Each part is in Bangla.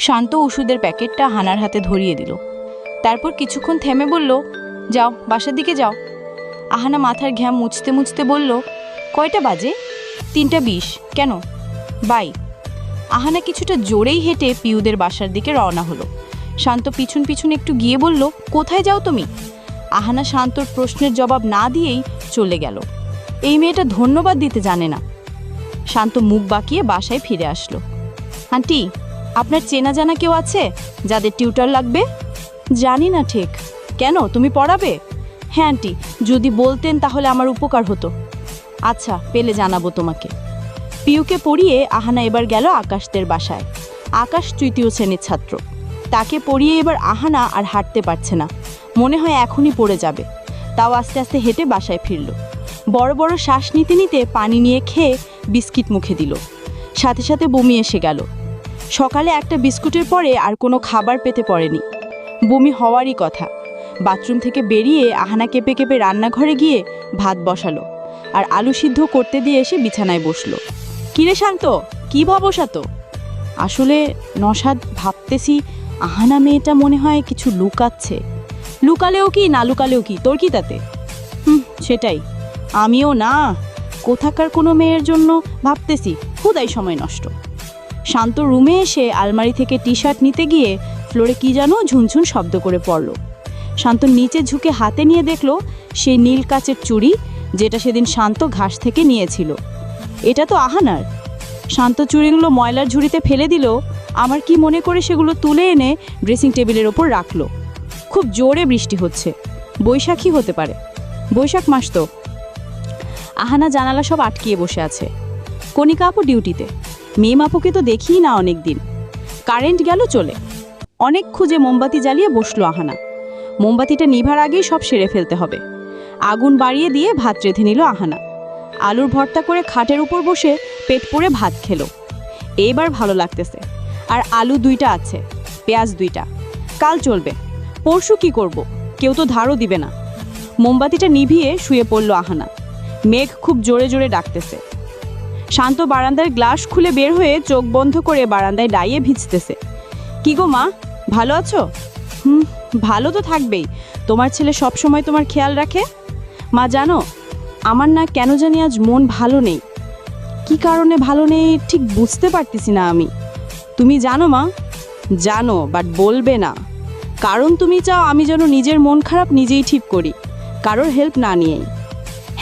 শান্ত ওষুধের প্যাকেটটা হানার হাতে ধরিয়ে দিল। তারপর কিছুক্ষণ থেমে বলল, যাও, বাসার দিকে যাও। আহানা মাথার ঘ্যাম মুছতে মুছতে বলল, কয়টা বাজে? তিনটা বিশ। কেন? বাই। আহানা কিছুটা জোরেই হেঁটে পিউদের বাসার দিকে রওনা হলো। শান্ত পিছন পিছন একটু গিয়ে বলল, কোথায় যাও তুমি? আহানা শান্তর প্রশ্নের জবাব না দিয়েই চলে গেল। এই মেয়েটা ধন্যবাদ দিতে জানে না। শান্ত মুখ বাঁকিয়ে বাসায় ফিরে আসলো। আন্টি আপনার চেনা জানা কেউ আছে যাদের টিউটার লাগবে? জানি না ঠিক। কেন? তুমি পড়াবে? হ্যাঁ আন্টি। যদি বলতেন তাহলে আমার উপকার হতো। আচ্ছা পেলে জানাব তোমাকে। পিউকে পড়িয়ে আহানা এবার গেল আকাশদের বাসায়। আকাশ তৃতীয় শ্রেণির ছাত্র। তাকে পড়িয়ে এবার আহানা আর হাঁটতে পারছে না। মনে হয় এখনই পড়ে যাবে। তাও আস্তে আস্তে হেঁটে বাসায় ফিরল। বড় বড় শ্বাস নিতে নিতে পানি নিয়ে খেয়ে বিস্কিট মুখে দিল। সাথে সাথে বমি এসে গেল। সকালে একটা বিস্কুটের পরে আর কোনো খাবার পেতে পড়েনি। বমি হওয়ারই কথা। বাথরুম থেকে বেরিয়ে আহানা কেঁপে কেঁপে রান্নাঘরে গিয়ে ভাত বসালো আর আলু সিদ্ধ করতে দিয়ে এসে বিছানায় বসল। কিরে শান্ত, কি ভাবসা তো? আসলে নসাদ ভাবতেছি আহানা মেয়েটা মনে হয় কিছু লুকাচ্ছে। লুকালেও কি, না লুকালেও কি? তোর কি তাতে? হুম, সেটাই। আমিও না। কোথাকার কোনো মেয়ের জন্য ভাবতেছি। খুদাই সময় নষ্ট? শান্ত রুমে এসে আলমারি থেকে টি শার্ট নিতে গিয়ে ফ্লোরে কি যেন ঝুনঝুন শব্দ করে পড়ল। শান্ত নিচে ঝুঁকে হাতে নিয়ে দেখল সেই নীল কাচের চুড়ি যেটা সেদিন শান্ত ঘাস থেকে নিয়েছিল। এটা তো আহানার। শান্ত চুড়িগুলো ময়লার ঝুড়িতে ফেলে দিল, আমার কি মনে করে সেগুলো তুলে এনে ড্রেসিং টেবিলের ওপর রাখল। খুব জোরে বৃষ্টি হচ্ছে। বৈশাখী হতে পারে। বৈশাখ মাস তো। আহানা জানালা সব আটকিয়ে বসে আছে। কণিকা আপু ডিউটিতে। মেয়ে মাপুকে তো দেখিই না অনেক দিন কারেন্ট গেল চলে। অনেক খুঁজে মোমবাতি জ্বালিয়ে বসল আহানা। মোমবাতিটা নিভার আগেই সব সেরে ফেলতে হবে। আগুন বাড়িয়ে দিয়ে ভাত রেঁধে নিল আহানা। আলুর ভর্তা করে খাটের উপর বসে পেট পুড়ে ভাত খেলো। এইবার ভালো লাগতেছে। আর আলু দুইটা আছে, পেঁয়াজ দুইটা। কাল চলবে। পরশু কি করব? কেউ তো ধারও দিবে না। মোমবাতিটা নিভিয়ে শুয়ে পড়ল আহানা। মেঘ খুব জোরে জোরে ডাকতেছে। শান্ত বারান্দার গ্লাস খুলে বের হয়ে চোখ বন্ধ করে বারান্দায় ডাইয়ে ভিজতেছে। কি গো মা, ভালো আছো? হুম, ভালো তো থাকবেই। তোমার ছেলে সব সময় তোমার খেয়াল রাখে? মা, জানো, আমার না কেন জানি আজ মন ভালো নেই। কি কারণে ভালো নেই ঠিক বুঝতে পারতেছি না আমি। তুমি জানো মা, জানো বাট বলবে না। কারণ তুমি চাও আমি যেন নিজের মন খারাপ নিজেই ঠিক করি, কারোর হেল্প না নিয়েই।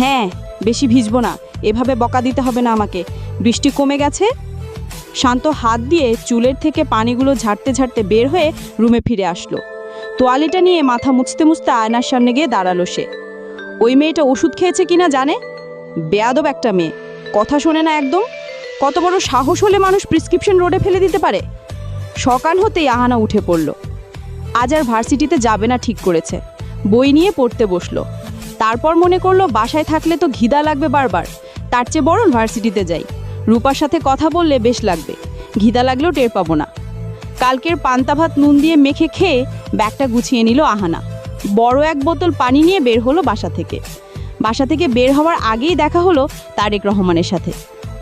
হ্যাঁ বেশি ভিজবো না। এভাবে বকা দিতে হবে না আমাকে। বৃষ্টি কমে গেছে। শান্ত হাত দিয়ে চুলের থেকে পানিগুলো ঝাড়তে ঝাড়তে বের হয়ে রুমে ফিরে আসলো। তোয়ালিটা নিয়ে মাথা মুছতে মুছতে আয়নার সামনে গিয়ে দাঁড়াল সে। ওই মেয়েটা ওষুধ খেয়েছে কিনা জানে? বেয়াদব একটা মেয়ে। কথা শোনে না একদম। কত বড় সাহস হলে মানুষ প্রেসক্রিপশন রোডে ফেলে দিতে পারে? সকাল হতেই আহানা উঠে পড়ল। আজ আর ভার্সিটিতে যাবে না ঠিক করেছে। বই নিয়ে পড়তে বসল। তারপর মনে করল বাসায় থাকলে তো ঘিদা লাগবে বারবার। তার চেয়ে বরং ভার্সিটিতে যাই। রূপার সাথে কথা বললে বেশ লাগবে। ঘিদা লাগলেও টের পাবো না। কালকের পান্তা ভাত নুন দিয়ে মেখে খেয়ে ব্যাগটা গুছিয়ে নিল আহানা। বড় এক বোতল পানি নিয়ে বের হলো বাসা থেকে। বাসা থেকে বের হওয়ার আগেই দেখা হলো তারেক রহমানের সাথে।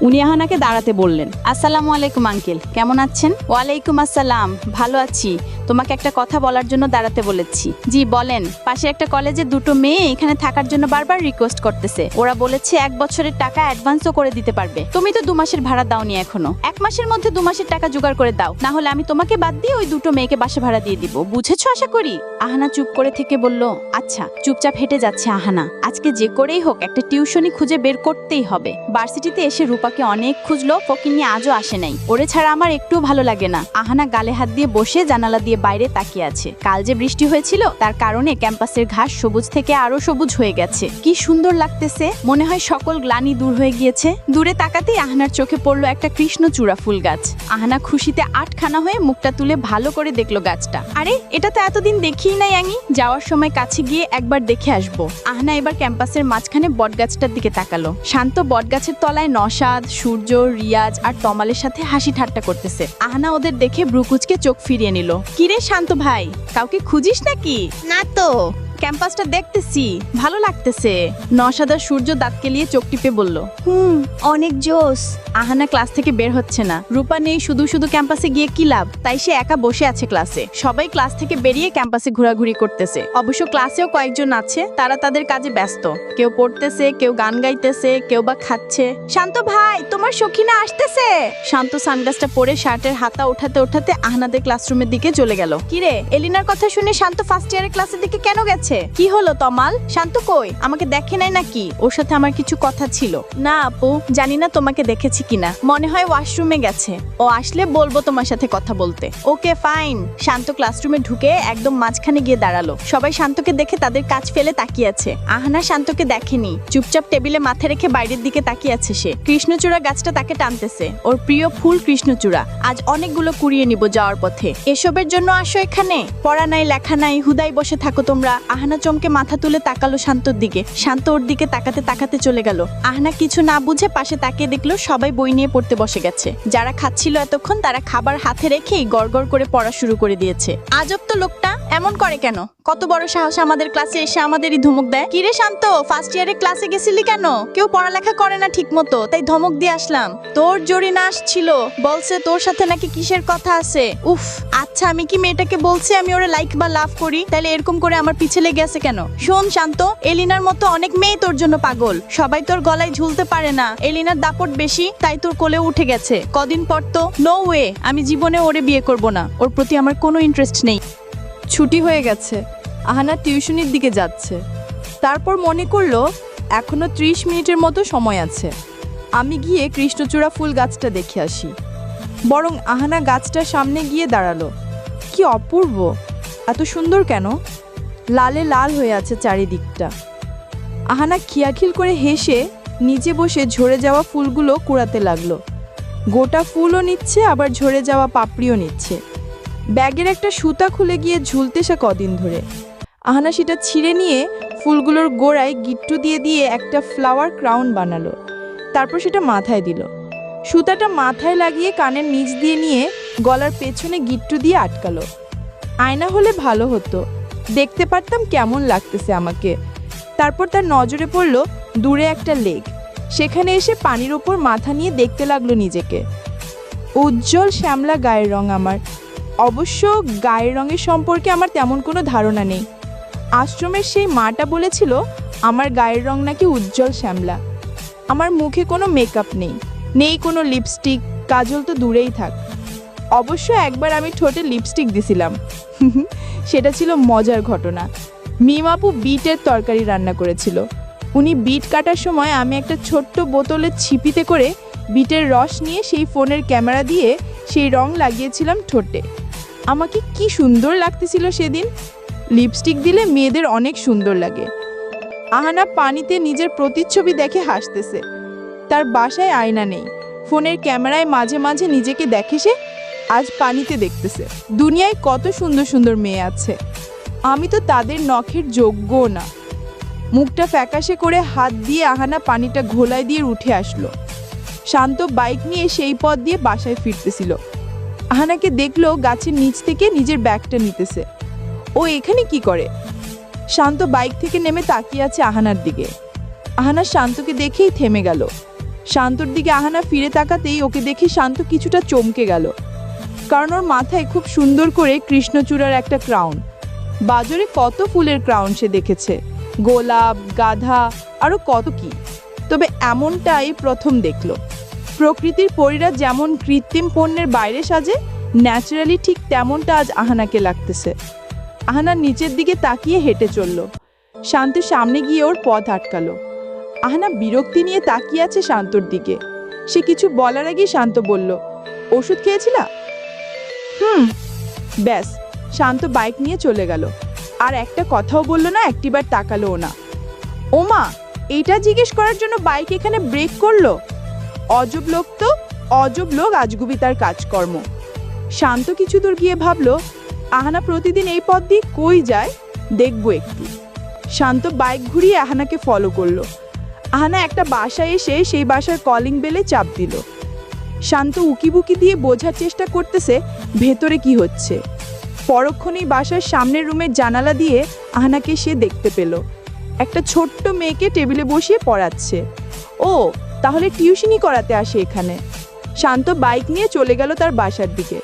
উনি আহানাকে দাঁড়াতে বললেন আসসালামু আলাইকুম আঙ্কেল। কেমন আছেন? ওয়ালাইকুম আসসালাম। ভালো আছি। তোমাকে একটা কথা বলার জন্য দাঁড়াতে বলেছি। জি, বলেন। পাশে একটা কলেজে দুটো মেয়ে এখানে থাকার জন্য বারবার রিকোয়েস্ট করতেছে। ওরা বলেছে এক বছরের টাকা অ্যাডভান্সও করে দিতে পারবে। তুমি তো দু মাসের ভাড়া দাওনি এখনও। এক মাসের মধ্যে দু মাসের টাকা জোগাড় করে দাও। না হলে আমি তোমাকে বাদ দিয়ে ওই দুটো মেয়েকে বাসা ভাড়া দিয়ে দিব। বুঝেছ আশা করি? আহানা চুপ করে থেকে বলল আচ্ছা চুপচাপ হেঁটে যাচ্ছে আহানা। আজকে যে করেই হোক, একটা টিউশনি খুঁজে বের করতেই হবে। ভার্সিটিতে এসে রূপাকে অনেক খুঁজলো ফকিনি আজও আসে নাই। ওরে ছাড়া আমার একটু ভালো লাগে না। আহানা গালে হাত দিয়ে বসে জানালা দিয়ে বাইরে তাকিয়ে আছে। কাল যে বৃষ্টি হয়েছিল, তার কারণে ক্যাম্পাসের ঘাস সবুজ থেকে আরও সবুজ হয়ে গেছে। কি সুন্দর লাগতেছে। মনে হয় সকল গ্লানি দূর হয়ে গিয়েছে। দূরে তাকাতেই আহনার চোখে পড়ল একটা কৃষ্ণচূড়া ফুল গাছ। আহনা খুশিতে আটখানা হয়ে মুখটা তুলে ভালো করে দেখল গাছটা। আরে, এটা তো এতদিন দেখিই নাই আমি যাওয়ার সময় কাছে গিয়ে একবার দেখে আসব। আহনা এবার ক্যাম্পাসের মাঝখানে বটগাছটার দিকে তাকালো। শান্ত বটগাছের তলায় নসাদ সূর্য, রিয়াজ আর তমালের সাথে হাসি ঠাট্টা করতেছে। আহনা ওদের দেখে ব্রুকুচকে চোখ ফিরিয়ে নিল। কিরে শান্ত ভাই? কাউকে খুঁজিস নাকি? না তো। ক্যাম্পাসটা দেখতেছি, ভালো লাগতেছে। নশাদার সূর্য দাঁত কেলিয়ে চোখ টিপে বলল, হুম, অনেক জোস আহানা ক্লাস থেকে বের হচ্ছে না। রূপা নেই শুধু শুধু ক্যাম্পাসে গিয়ে কি লাভ? তাই সে একা বসে আছে ক্লাসে। সবাই ক্লাস থেকে বেরিয়ে ক্যাম্পাসে ঘোরাঘুরি করতেছে। অবশ্য ক্লাসেও কয়েকজন আছে, তারা তাদের কাজে ব্যস্ত। কেউ পড়তেছে, কেউ গান গাইতেছে, কেউ বা খাচ্ছে। শান্ত ভাই, তোমার সখিনা আসতেছে? শান্ত সানগ্লাসটা পরে শার্টের হাতা ওঠাতে ওঠাতে আহনাদের ক্লাসরুমের দিকে চলে গেল। কিরে, এলিনার কথা শুনে শান্ত ফার্স্ট ইয়ারের ক্লাসের দিকে কেন গেছে? কি হলো তমাল? শান্ত কই? আমাকে দেখে নাই নাকি? ওর সাথে আমার কিছু কথা ছিল। না, আপু, জানি না তোমাকে দেখেছি কিনা। মনে হয় ওয়াশরুমে গেছে। ও আসলে বলব তোমার সাথে কথা বলতে। ওকে, ফাইন। শান্ত ক্লাসরুমে ঢুকে একদম মাঝখানে গিয়ে দাঁড়াল। সবাই শান্তকে দেখে তাদের কাজ ফেলে তাকিয়ে আহানা শান্তকে দেখেনি। চুপচাপ টেবিলে মাথা রেখে বাইরের দিকে তাকিয়ে সে। কৃষ্ণচূড়া গাছটা তাকে টানতেছে। ওর প্রিয় ফুল কৃষ্ণচূড়া। আজ অনেকগুলো কুড়িয়ে নিব যাওয়ার পথে। এসবের জন্য আসো এখানে। পড়া নাই, লেখা নাই, হুদাই বসে থাকো তোমরা। আহানা চমকে মাথা তুলে তাকালো শান্তর দিকে। শান্ত ওর দিকে তাকাতে তাকাতে চলে গেল। আহনা কিছু না বুঝে পাশে তাকিয়ে দেখল সবাই বই নিয়ে পড়তে বসে গেছে। যারা খাচ্ছিল এতক্ষণ তারা খাবার হাতে রেখেই গড় করে পড়া শুরু করে দিয়েছে। আজব তো লোকটা, এমন করে কেন? কত বড় সাহস আমাদের ক্লাসে এসে আমাদেরই ধমক দেয়? কিরে শান্ত ফার্স্ট ইয়ারে ক্লাসে গেছিলি কেন? কেউ পড়ালেখা করে না ঠিক মতো তাই ধমক দিয়ে আসলাম। তোর জরি না আসছিল, বলছে তোর সাথে নাকি কিসের কথা আছে? উফ আচ্ছা আমি কি মেয়েটাকে বলছি আমি ওরে লাইক বা লাভ করি? তাহলে এরকম করে আমার পিছে লেগে আছে কেন? শোন শান্ত, এলিনার মতো অনেক মেয়ে তোর জন্য পাগল। সবাই তোর গলায় ঝুলতে পারে না। এলিনার দাপট বেশি, তাই তোর কোলে উঠে গেছে। কদিন পর তো নো ওয়ে আমি জীবনে ওরে বিয়ে করব না। ওর প্রতি আমার কোনো ইন্টারেস্ট নেই। ছুটি হয়ে গেছে। আহানা টিউশনির দিকে যাচ্ছে। তারপর মনে করল, এখনও ত্রিশ মিনিটের মতো সময় আছে। আমি গিয়ে কৃষ্ণচূড়া ফুল গাছটা দেখে আসি। বরং আহানা গাছটার সামনে গিয়ে দাঁড়াল। কি অপূর্ব! এত সুন্দর কেন? লালে লাল হয়ে আছে চারিদিকটা। আহানা খিয়াখিল করে হেসে নিচে বসে ঝরে যাওয়া ফুলগুলো কুড়াতে লাগল। গোটা ফুলও নিচ্ছে, আবার ঝরে যাওয়া পাপড়িও নিচ্ছে। ব্যাগের একটা সুতা খুলে গিয়ে ঝুলতে সে কদিন ধরে। আহানা সেটা ছিঁড়ে নিয়ে ফুলগুলোর গোড়ায় গিট্টু দিয়ে দিয়ে একটা ফ্লাওয়ার ক্রাউন বানালো। তারপর সেটা মাথায় দিল। সুতাটা মাথায় লাগিয়ে কানের নিচ দিয়ে নিয়ে গলার পেছনে গিট্টু দিয়ে আটকালো। আয়না হলে ভালো হতো। দেখতে পারতাম কেমন লাগতেছে আমাকে। তারপর তার নজরে পড়ল দূরে একটা লেক। সেখানে এসে পানির ওপর মাথা নিয়ে দেখতে লাগল নিজেকে। উজ্জ্বল শ্যামলা গায়ের রং আমার। অবশ্য গায়ের রঙের সম্পর্কে আমার তেমন কোনো ধারণা নেই। আশ্রমের সেই মাটা বলেছিল, আমার গায়ের রং নাকি উজ্জ্বল শ্যামলা। আমার মুখে কোনো মেকআপ নেই নেই কোনো লিপস্টিক কাজল তো দূরেই থাক। অবশ্য একবার আমি ঠোঁটে লিপস্টিক দিছিলাম। সেটা ছিল মজার ঘটনা। মিমাপু বিটের তরকারি রান্না করেছিল। উনি বিট কাটার সময় আমি একটা ছোট্ট বোতলে ছিপিতে করে বিটের রস নিয়ে সেই ফোনের ক্যামেরা দিয়ে সেই রং লাগিয়েছিলাম ঠোঁটে। আমাকে কি সুন্দর লাগতেছিল সেদিন। লিপস্টিক দিলে মেয়েদের অনেক সুন্দর লাগে। আহানা পানিতে নিজের প্রতিচ্ছবি দেখে হাসতেছে। তার বাসায় আয়না নেই। ফোনের ক্যামেরায় মাঝে মাঝে নিজেকে দেখে সে আজ পানিতে দেখতেছে। দুনিয়ায় কত সুন্দর সুন্দর মেয়ে আছে। আমি তো তাদের নখের যোগ্যও না। মুখটা ফ্যাকাশে করে হাত দিয়ে আহানা পানিটা ঘোলায় দিয়ে উঠে আসলো। শান্ত বাইক নিয়ে সেই পথ দিয়ে বাসায় ফিরতেছিল। আহানাকে দেখল গাছের নিচ থেকে নিজের ব্যাগটা নিতেছে। ও এখানে কি করে? শান্ত বাইক থেকে নেমে তাকিয়ে আছে আহানার দিকে। আহানা শান্তকে দেখেই থেমে গেল। শান্তর দিকে আহানা ফিরে তাকাতেই ওকে দেখে শান্ত কিছুটা চমকে গেল। কারণ ওর মাথায় খুব সুন্দর করে কৃষ্ণচূড়ার একটা ক্রাউন। বাজারে কত ফুলের ক্রাউন সে দেখেছে। গোলাপ, গাধা আরও কত কি। তবে এমনটাই প্রথম দেখল। প্রকৃতির পরীরা যেমন কৃত্রিম পণ্যের বাইরে সাজে, ন্যাচারালি ঠিক তেমনটা আজ আহানাকে লাগতেছে। আহানা নিচের দিকে তাকিয়ে হেঁটে চলল। শান্তির সামনে গিয়ে ওর পথ আটকালো। আহানা বিরক্তি নিয়ে তাকিয়ে আছে শান্তর দিকে। সে কিছু বলার আগেই শান্ত বলল, ওষুধ খেয়েছিলা? হুম। ব্যাস। শান্ত বাইক নিয়ে চলে গেল। আর একটা কথাও বলল না, একটিবার তাকালোও না। ওমা এইটা জিজ্ঞেস করার জন্য বাইক এখানে ব্রেক করল? অজব লোক তো, অজব লোক আজগুবি তার কাজকর্ম। শান্ত কিছু দূর গিয়ে ভাবলো আহানা প্রতিদিন এই পথ দিয়ে কই যায়? দেখব একটু। শান্ত বাইক ঘুরিয়ে আহানাকে ফলো করল। আহানা একটা বাসায় এসে সেই বাসার কলিং বেলে চাপ দিল। শান্ত উকিবুকি দিয়ে বোঝার চেষ্টা করতেছে, ভেতরে কি হচ্ছে? পরক্ষণেই বাসার সামনের রুমের জানালা দিয়ে আহানাকে সে দেখতে পেল। একটা ছোট্ট মেয়েকে টেবিলে বসিয়ে পড়াচ্ছে। ও, তাহলে টিউশনি করাতে আসে এখানে। শান্ত বাইক নিয়ে চলে গেল তার বাসার দিকে।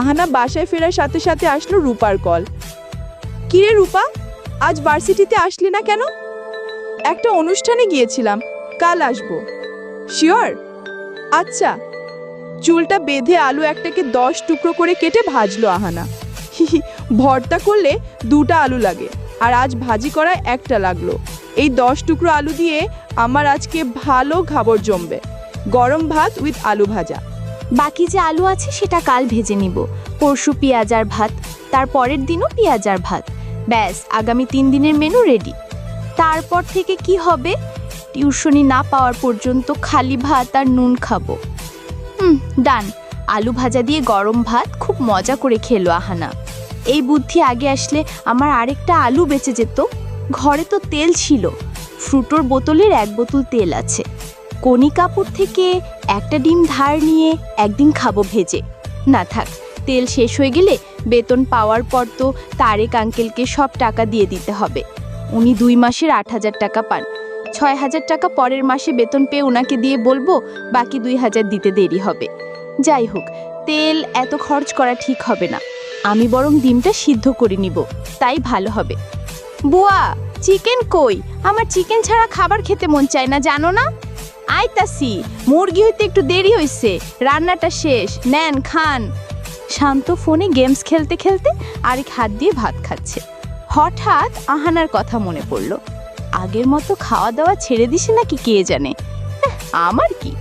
আহানা বাসায় ফেরার সাথে সাথে আসলো রূপার কল। কিরে রূপা, আজ ভার্সিটিতে আসলি না কেন? একটা অনুষ্ঠানে গিয়েছিলাম, কাল আসব। শিওর আচ্ছা। চুলটা বেঁধে আলু একটাকে দশ টুকরো করে কেটে ভাজলো আহানা। ভর্তা করলে দুটা আলু লাগে, আর আজ ভাজি করায় একটা লাগল। এই দশ টুকরো আলু দিয়ে আমার আজকে ভালো খাবার জমবে। গরম ভাত উইথ আলু ভাজা। বাকি যে আলু আছে সেটা কাল ভেজে নিব। পরশু পেঁয়াজ আর ভাত, তার পরের দিনও পেঁয়াজ আর ভাত। ব্যাস, আগামী তিন দিনের মেনু রেডি তারপর থেকে কি হবে? টিউশনি না পাওয়ার পর্যন্ত খালি ভাত আর নুন খাব। হুম ডান আলু ভাজা দিয়ে গরম ভাত খুব মজা করে খেলো আহানা। এই বুদ্ধি আগে আসলে আমার আরেকটা আলু বেঁচে যেত। ঘরে তো তেল ছিল। ফ্রুটোর বোতলের এক বোতল তেল আছে। কনি কাপড় থেকে একটা ডিম ধার নিয়ে একদিন খাব ভেজে। না থাক, তেল শেষ হয়ে গেলে বেতন পাওয়ার পর তো তারেক আঙ্কেলকে সব টাকা দিয়ে দিতে হবে। উনি দুই মাসের আট হাজার টাকা পান। ছয় হাজার টাকা পরের মাসে বেতন পেয়ে ওনাকে দিয়ে বলব বাকি দুই হাজার দিতে দেরি হবে। যাই হোক, তেল এত খরচ করা ঠিক হবে না। আমি বরং ডিমটা সিদ্ধ করে নিব, তাই ভালো হবে। বুয়া, চিকেন কই? আমার চিকেন ছাড়া খাবার খেতে মন চায় না, জানো না? আইতাসি মুরগি হইতে একটু দেরি হইছে, রান্নাটা শেষ, নেন, খান। শান্ত ফোনে গেমস খেলতে খেলতে আরেক হাত দিয়ে ভাত খাচ্ছে। হঠাৎ আহানার কথা মনে পড়ল। আগের মতো খাওয়া দাওয়া ছেড়ে দিছে নাকি কে জানে? আমার কি?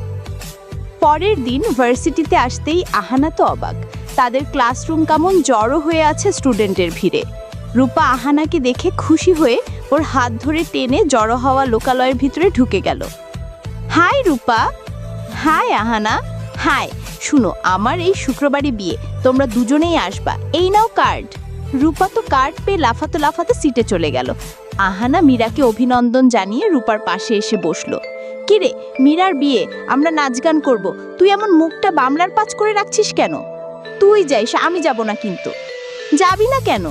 পরের দিন ভার্সিটিতে আসতেই আহানা তো অবাক। তাদের ক্লাসরুম কেমন জড়ো হয়ে আছে স্টুডেন্টের ভিড়ে। রূপা আহানাকে দেখে খুশি হয়ে ওর হাত ধরে টেনে জড়ো হওয়া লোকালয়ের ভিতরে ঢুকে গেল। Hi Rupa. Hi Ahana. Hi, শুনো, আমার এই শুক্রবারে বিয়ে। তোমরা দুজনেই আসবা। এই নাও কার্ড রূপা তো কার্ড পেয়ে লাফাতে লাফাতে সিটে চলে গেল। আহানা মীরাকে অভিনন্দন জানিয়ে রূপার পাশে এসে বসল। কিরে, মীরার বিয়ে, আমরা নাচ গান করব। তুই এমন মুখটা বামলার পাঁচ করে রাখছিস কেন? তুই যাইস, আমি যাব না কিন্তু। যাবি না কেন?